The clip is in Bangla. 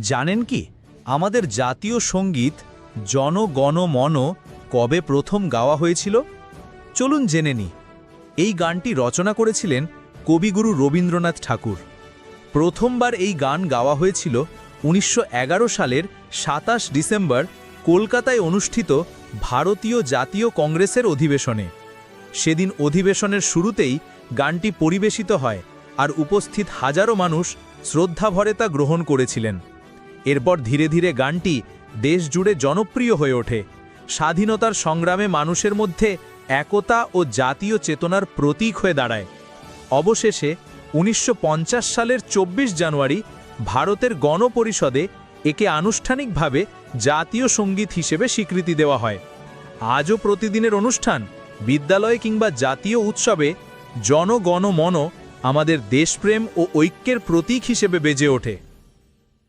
জানেন কি? আমাদের জাতীয় সংগীত জন গণ মন কবে প্রথম গাওয়া হয়েছিল? চলুন জেনে নি। এই গানটি রচনা করেছিলেন কবিগুরু রবীন্দ্রনাথ ঠাকুর। প্রথমবার এই গান গাওয়া হয়েছিল উনিশশো এগারো সালের সাতাশ ডিসেম্বর কলকাতায় অনুষ্ঠিত ভারতীয় জাতীয় কংগ্রেসের অধিবেশনে। সেদিন অধিবেশনের শুরুতেই গানটি পরিবেশিত হয় আর উপস্থিত হাজারো মানুষ শ্রদ্ধাভরে তা গ্রহণ করেছিলেন। এরপর ধীরে ধীরে গানটি দেশ জুড়ে জনপ্রিয় হয়ে ওঠে। স্বাধীনতার সংগ্রামে মানুষের মধ্যে একতা ও জাতীয় চেতনার প্রতীক হয়ে দাঁড়ায়। অবশেষে উনিশশো পঞ্চাশ সালের ২৪ জানুয়ারি ভারতের গণপরিষদে একে আনুষ্ঠানিকভাবে জাতীয় সংগীত হিসেবে স্বীকৃতি দেওয়া হয়। আজও প্রতিদিনের অনুষ্ঠান, বিদ্যালয়ে কিংবা জাতীয় উৎসবে জনগণমন আমাদের দেশপ্রেম ও ঐক্যের প্রতীক হিসেবে বেজে ওঠে।